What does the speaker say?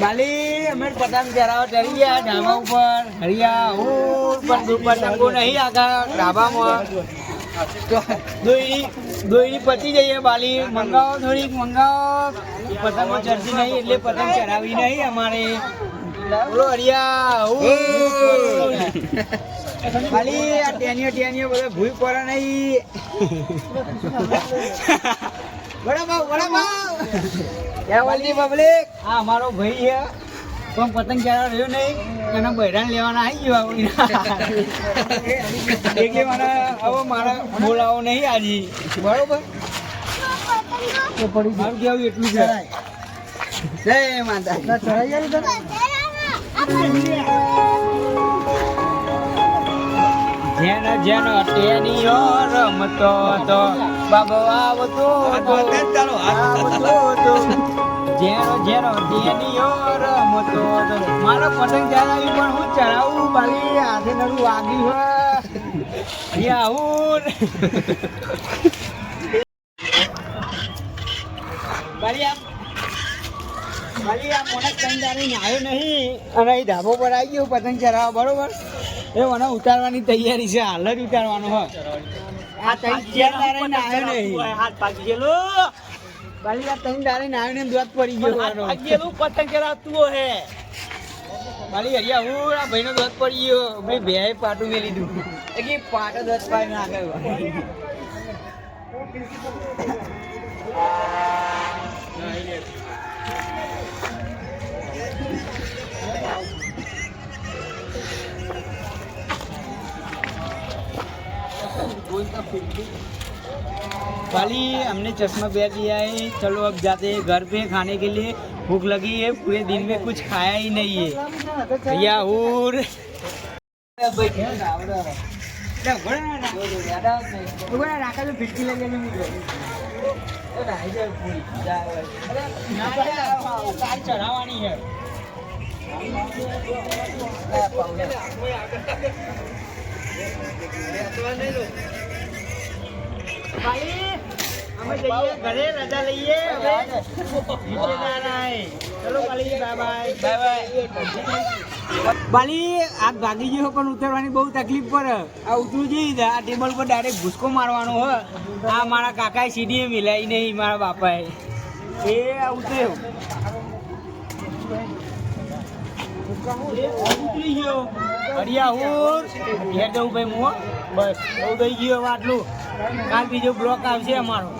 ખાલી ચડી ગયા ઢાબા ઉપર હરિયા હું નહીં આગળ ઢાબામાં પતી જઈએ બાલી. મંગાવો થોડીક, મંગાવો. પતંગો ચડતી નહીં, એટલે પતંગ ચરાવી નહીં અમારે. બોલો હરિયા ખાલી આ ટેનિયો ટેનિયો બધા ભૂઈ પડે નહીં. વડાપાવ વડાપાવ વાલી પબ્લિક. આ અમારો ભાઈ છે. પણ પતંગ ચડાવ રહ્યો નહીં. એના બૈરાન લેવાના આવી ગયો એટલે મને હવે મારે બોલાવો નહીં આજે. બરોબર? મારું કેવું એટલું છે. જય માતા જેન જેનો ટેનીઓ રમતો તો બાબો આવતો આવતો જેનો જેનો ટેનીઓ રમતો તો. મારો પતંગ ચડાવી પણ હું ચડાવું બાલી હાથે નરું વાગ્યું હોય. આવું. બાલી આમ બાલી આ મને કંદારી આવ્યો નહીં અને અહીં ધાબો પર આવી ગયો પતંગ ચડાવવા બરોબર? એ મને ઉતારવાની તૈયારી છે હાલ જ ઉતારવાનો હોય આ દાડે ને આવ્યો નહીં. હાથ પાકી ગયેલો. બાલી આ દારે આવ્યો ને દોત પડી ગયો હાથ ગયેલું પતંગ ચડાવતું હે બાલી હરિયા હું આ ભાઈનો દોત પડી ગયો. ભાઈ બે પાટું મેલી લીધું એ કે પાટો દોત પાડી નાખ્યો खाली हमने चश्मा पहन लिया है। चलो अब जाते हैं घर पे खाने के लिए। भूख लगी है, पूरे दिन में कुछ खाया ही नहीं है। भैया और चढ़ावानी है અમે જઈએ ઘરે બાલી આગ ભાગી પણ ઉતરવાની બહુ તકલીફ પડે આ ઉતરું જઈ આ ટેબલ પર ડાયરેક્ટ ભૂસકો મારવાનો હ. આ મારા કાકાએ સીડીએ મિલાવી નહીં, મારા બાપાએ. એ આ ઉતર્યો. ઉતરી ગયો. હરિયા હું ઘેર જવું ભાઈ હું બસ, બહુ થઈ ગયો આટલું. કાલ બીજો બ્લોક આવશે અમારો.